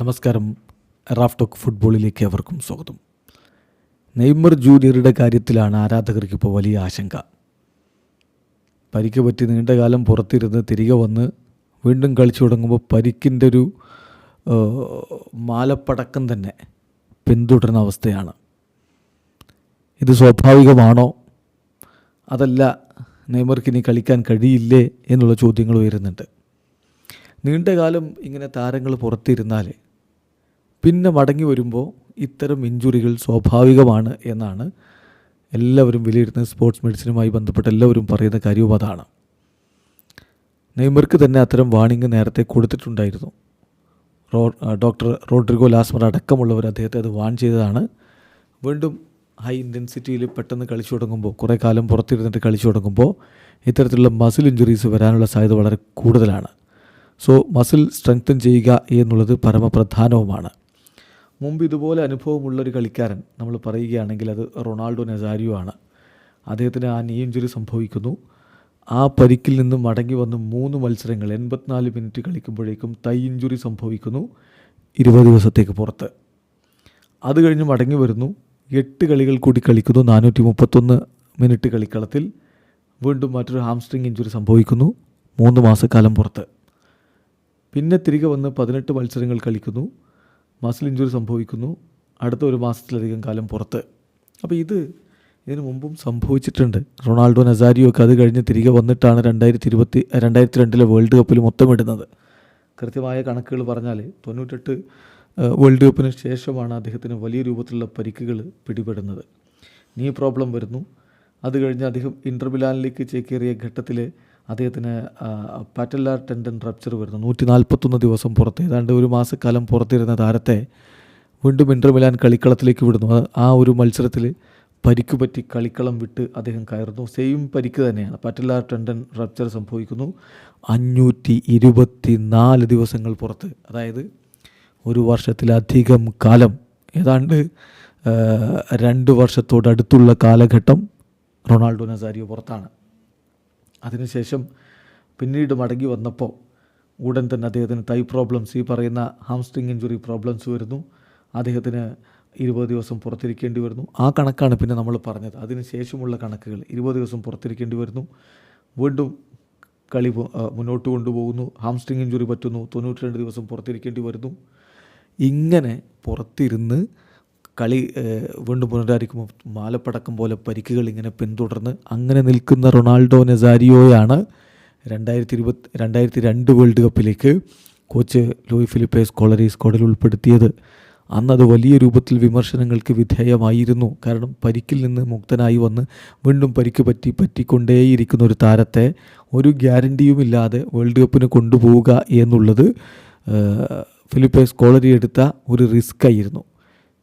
നമസ്കാരം. Raf talk ഫുട്ബോളിലേക്ക് അവർക്കും സ്വാഗതം. നെയ്മർ ജൂനിയറുടെ കാര്യത്തിലാണ് ആരാധകർക്ക് ഇപ്പോൾ വലിയ ആശങ്ക. പരിക്ക് പറ്റി നീണ്ടകാലം പുറത്തിരുന്ന് തിരികെ വന്ന് വീണ്ടും കളിച്ചു തുടങ്ങുമ്പോൾ പരിക്കിന്റെ ഒരു മാലപ്പടക്കം തന്നെ പിന്തുടരുന്ന അവസ്ഥയാണ്. ഇത് സ്വാഭാവികമാണോ? അതല്ല നെയ്മർക്ക് ഇനി കളിക്കാൻ കഴിയില്ലേ എന്നുള്ള ചോദ്യങ്ങൾ ഉയരുന്നുണ്ട്. നീണ്ടകാലം ഇങ്ങനെ താരങ്ങൾ പുറത്തിരുന്നാൽ പിന്നെ മടങ്ങി വരുമ്പോൾ ഇത്തരം ഇഞ്ചുറികൾ സ്വാഭാവികമാണ് എന്നാണ് എല്ലാവരും വിലയിരുത്തുന്ന സ്പോർട്സ് മെഡിസിനുമായി ബന്ധപ്പെട്ട് എല്ലാവരും പറയുന്ന കാര്യവും അതാണ്. നെയ്മർക്ക് തന്നെ അത്തരം വാണിംഗ് നേരത്തെ കൊടുത്തിട്ടുണ്ടായിരുന്നു. റോ ഡോക്ടർ റോഡ്രിഗോ ലാസ്മർ അടക്കമുള്ളവർ അദ്ദേഹത്തെ അത് വാൺ ചെയ്തതാണ്. വീണ്ടും ഹൈ ഇന്റൻസിറ്റിയിൽ പെട്ടെന്ന് കളിച്ചു തുടങ്ങുമ്പോൾ കുറേ കാലം പുറത്തിരുന്നിട്ട് കളിച്ചു തുടങ്ങുമ്പോൾ ഇത്തരത്തിലുള്ള മസിൽ ഇഞ്ചുറീസ് വരാനുള്ള സാധ്യത വളരെ കൂടുതലാണ്. സോ മസിൽ സ്ട്രെങ്തൻ ചെയ്യുക എന്നുള്ളത് പരമപ്രധാനവുമാണ്. മുമ്പ് ഇതുപോലെ അനുഭവമുള്ള ഒരു കളിക്കാരൻ. നമ്മൾ പറയുകയാണെങ്കിൽ അത് റൊണാൾഡോ നസാരിയോ ആണ്. അദ്ദേഹത്തിന് ആ നീ ഇഞ്ചുറി സംഭവിക്കുന്നു. ആ പരിക്കിൽ നിന്ന് മടങ്ങി വന്ന് മൂന്ന് മത്സരങ്ങൾ എൺപത്തിനാല് മിനിറ്റ് കളിക്കുമ്പോഴേക്കും തൈ ഇഞ്ചുറി സംഭവിക്കുന്നു ഇരുപത് ദിവസത്തേക്ക് പുറത്ത്. അത് കഴിഞ്ഞ് മടങ്ങി വരുന്നു. എട്ട് കളികൾ കൂടി കളിക്കുന്നു നാനൂറ്റി മുപ്പത്തൊന്ന് മിനിറ്റ് കളിക്കളത്തിൽ. വീണ്ടും മറ്റൊരു ഹാംസ്ട്രിങ് ഇഞ്ചുറി സംഭവിക്കുന്നു മൂന്ന് മാസക്കാലം പുറത്ത്. പിന്നെ തിരികെ വന്ന് പതിനെട്ട് മത്സരങ്ങൾ കളിക്കുന്നു. മസിൽ ഇഞ്ചുറി സംഭവിക്കുന്നു. അടുത്ത ഒരു മാസത്തിലധികം കാലം പുറത്ത്. അപ്പോൾ ഇത് ഇതിനു മുമ്പും സംഭവിച്ചിട്ടുണ്ട്. റൊണാൾഡോ നസാരിയോ ഒക്കെ അത് കഴിഞ്ഞ് തിരികെ വന്നിട്ടാണ് രണ്ടായിരത്തി ഇരുപത്തി രണ്ടായിരത്തി രണ്ടിലെ വേൾഡ് കപ്പിൽ മൊത്തം ഇടുന്നത്. കൃത്യമായ കണക്കുകൾ പറഞ്ഞാൽ തൊണ്ണൂറ്റെട്ട് വേൾഡ് കപ്പിന് ശേഷമാണ് അദ്ദേഹത്തിന് വലിയ രൂപത്തിലുള്ള പരിക്കുകൾ പിടിപെടുന്നത്. നീ പ്രോബ്ലം വരുന്നു. അത് കഴിഞ്ഞ് അദ്ദേഹം ഇന്റർമിലാനിലേക്ക് ചേക്കേറിയ ഘട്ടത്തിൽ അദ്ദേഹത്തിന് പാറ്റല്ലാർ ടെൻഡൻ റപ്ചർ വരുന്നു. നൂറ്റി നാൽപ്പത്തൊന്ന് ദിവസം പുറത്ത്. ഏതാണ്ട് ഒരു മാസക്കാലം പുറത്തിരുന്ന താരത്തെ വീണ്ടും ഇന്റർ മിലാൻ കളിക്കളത്തിലേക്ക് വിടുന്നു. ആ- ഒരു മത്സരത്തിൽ പരിക്ക് പറ്റി കളിക്കളം വിട്ട് അദ്ദേഹം കയറുന്നു. സെയിം പരിക്ക് തന്നെയാണ്. പറ്റലാർ ടെൻഡൻ റപ്ചർ സംഭവിക്കുന്നു. അഞ്ഞൂറ്റി ഇരുപത്തി നാല് ദിവസങ്ങൾ പുറത്ത്. അതായത് ഒരു വർഷത്തിലധികം കാലം. ഏതാണ്ട് രണ്ട് വർഷത്തോടടുത്തുള്ള കാലഘട്ടം റൊണാൾഡോ നസാരിയോ പുറത്താണ്. അതിനുശേഷം പിന്നീട് മടങ്ങി വന്നപ്പോൾ ഉടൻ തന്നെ അദ്ദേഹത്തിന് തൈ പ്രോബ്ലംസ് ഈ പറയുന്ന ഹാംസ്ട്രിങ് ഇഞ്ചുറി പ്രോബ്ലംസ് വരുന്നു. അദ്ദേഹത്തിന് ഇരുപത് ദിവസം പുറത്തിരിക്കേണ്ടി വരുന്നു. ആ കണക്കാണ് പിന്നെ നമ്മൾ പറഞ്ഞത്. അതിന് ശേഷമുള്ള കണക്കുകൾ ഇരുപത് ദിവസം പുറത്തിരിക്കേണ്ടി വരുന്നു. വീണ്ടും കളി മുന്നോട്ട് കൊണ്ടുപോകുന്നു. ഹാംസ്ട്രിങ് ഇഞ്ചുറി പറ്റുന്നു. തൊണ്ണൂറ്റി ദിവസം പുറത്തിരിക്കേണ്ടി വരുന്നു. ഇങ്ങനെ പുറത്തിരുന്ന് കളി വീണ്ടും പുനരാരിക്കുമ്പോൾ മാലപ്പടക്കം പോലെ പരിക്കുകൾ ഇങ്ങനെ പിന്തുടർന്ന് അങ്ങനെ നിൽക്കുന്ന റൊണാൾഡോ നെസാരിയോയാണ് രണ്ടായിരത്തി ഇരുപത്തി രണ്ടായിരത്തി രണ്ട് വേൾഡ് കപ്പിലേക്ക് കോച്ച് ലൂയി ഫിലിപ്പേ സ്കോളറി സ്ക്വാഡിൽ ഉൾപ്പെടുത്തിയത്. അന്നത് വലിയ രൂപത്തിൽ വിമർശനങ്ങൾക്ക് വിധേയമായിരുന്നു. കാരണം പരിക്കിൽ നിന്ന് മുക്തനായി വന്ന് വീണ്ടും പരിക്ക് പറ്റി പറ്റിക്കൊണ്ടേയിരിക്കുന്ന ഒരു താരത്തെ ഒരു ഗ്യാരണ്ടിയുമില്ലാതെ വേൾഡ് കപ്പിന് കൊണ്ടുപോവുക എന്നുള്ളത് ഫിലിപ്പേസ് കോളറി എടുത്ത ഒരു റിസ്ക് ആയിരുന്നു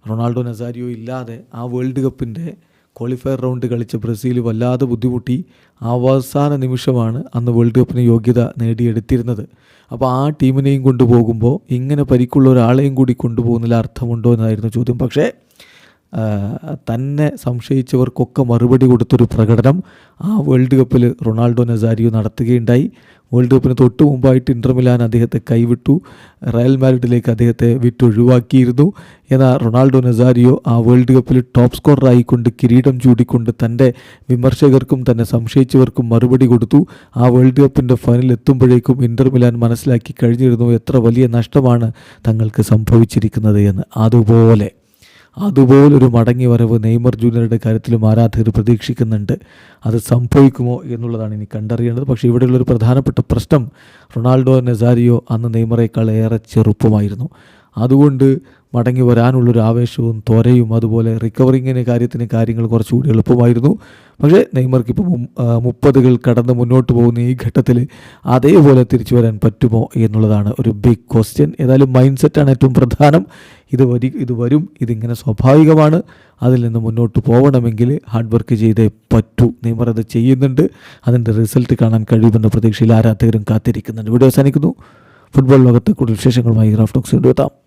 റൊണാൾഡോ നസാരിയോ ഇല്ലാതെ ആ വേൾഡ് കപ്പിന്റെ ക്വാളിഫയർ റൗണ്ട് കളിച്ച ബ്രസീൽ വല്ലാതെ ബുദ്ധിമുട്ടി. അവസാന നിമിഷമാണ് അന്ന് വേൾഡ് കപ്പിന് യോഗ്യത നേടിയെടുത്തിരുന്നത്. അപ്പോൾ ആ ടീമിനെയും കൊണ്ടുപോകുമ്പോൾ ഇങ്ങനെ പരിക്കുള്ള ഒരാളെയും കൂടി കൊണ്ടുപോകുന്നതിൽ അർത്ഥമുണ്ടോ എന്നായിരുന്നു ചോദ്യം. പക്ഷേ തന്നെ സംശയിച്ചവർക്കൊക്കെ മറുപടി കൊടുത്തൊരു പ്രകടനം ആ വേൾഡ് കപ്പിൽ റൊണാൾഡോ നസാരിയോ നടത്തുകയുണ്ടായി. വേൾഡ് കപ്പിന് തൊട്ട് മുമ്പായിട്ട് ഇന്റർ മിലാൻ അദ്ദേഹത്തെ കൈവിട്ടു. റയൽ മാരിഡിലേക്ക് അദ്ദേഹത്തെ വിട്ടൊഴിവാക്കിയിരുന്നു. എന്നാൽ റൊണാൾഡോ നസാരിയോ ആ വേൾഡ് കപ്പിൽ ടോപ്പ് സ്കോററായിക്കൊണ്ട് കിരീടം ചൂടിക്കൊണ്ട് തന്റെ വിമർശകർക്കും തന്നെ സംശയിച്ചവർക്കും മറുപടി കൊടുത്തു. ആ വേൾഡ് കപ്പിന്റെ ഫൈനൽ എത്തുമ്പോഴേക്കും ഇന്റർ മിലാൻ മനസ്സിലാക്കി കഴിഞ്ഞിരുന്നു എത്ര വലിയ നഷ്ടമാണ് തങ്ങൾക്ക് സംഭവിച്ചിരിക്കുന്നത് എന്ന്. അതുപോലെ അതുപോലൊരു മടങ്ങി വരവ് നെയ്മർ ജൂനിയറുടെ കാര്യത്തിലും ആരാധകർ പ്രതീക്ഷിക്കുന്നുണ്ട്. അത് സംഭവിക്കുമോ എന്നുള്ളതാണ് ഇനി കണ്ടറിയേണ്ടത്. പക്ഷേ ഇവിടെയുള്ളൊരു പ്രധാനപ്പെട്ട പ്രശ്നം റൊണാൾഡോ നെസാരിയോ അന്ന് നെയ്മറേക്കാൾ ഏറെ ചെറുപ്പമായിരുന്നു. അതുകൊണ്ട് മടങ്ങി വരാനുള്ളൊരു ആവേശവും ത്വരയും അതുപോലെ റിക്കവറിങ്ങിന് കാര്യത്തിന് കാര്യങ്ങൾ കുറച്ചുകൂടി എളുപ്പമായിരുന്നു. പക്ഷേ നെയ്മർക്ക് ഇപ്പോൾ മുപ്പതുകൾ കടന്ന് മുന്നോട്ട് പോകുന്ന ഈ ഘട്ടത്തിൽ അതേപോലെ തിരിച്ചു വരാൻ പറ്റുമോ എന്നുള്ളതാണ് ഒരു ബിഗ് ക്വസ്റ്റ്യൻ ഏതായാലും മൈൻഡ് സെറ്റാണ് ഏറ്റവും പ്രധാനം. ഇത് വരി ഇത് വരും ഇതിങ്ങനെ സ്വാഭാവികമാണ്. അതിൽ നിന്ന് മുന്നോട്ട് പോകണമെങ്കിൽ ഹാർഡ് വർക്ക് ചെയ്തേ പറ്റൂ. നെയ്മർ അത് ചെയ്യുന്നുണ്ട്. അതിന്റെ റിസൾട്ട് കാണാൻ കഴിയുമെന്ന പ്രതീക്ഷയിൽ ആരാധകരും കാത്തിരിക്കുന്നുണ്ട്. വീഡിയോ അവസാനിക്കുന്നു. ഫുട്ബോൾ ലോകത്തെ കൂടുതൽ വിശേഷങ്ങളുമായി ഗ്രാഫ്റ്റോക്സ് കൊണ്ടുവെത്താം.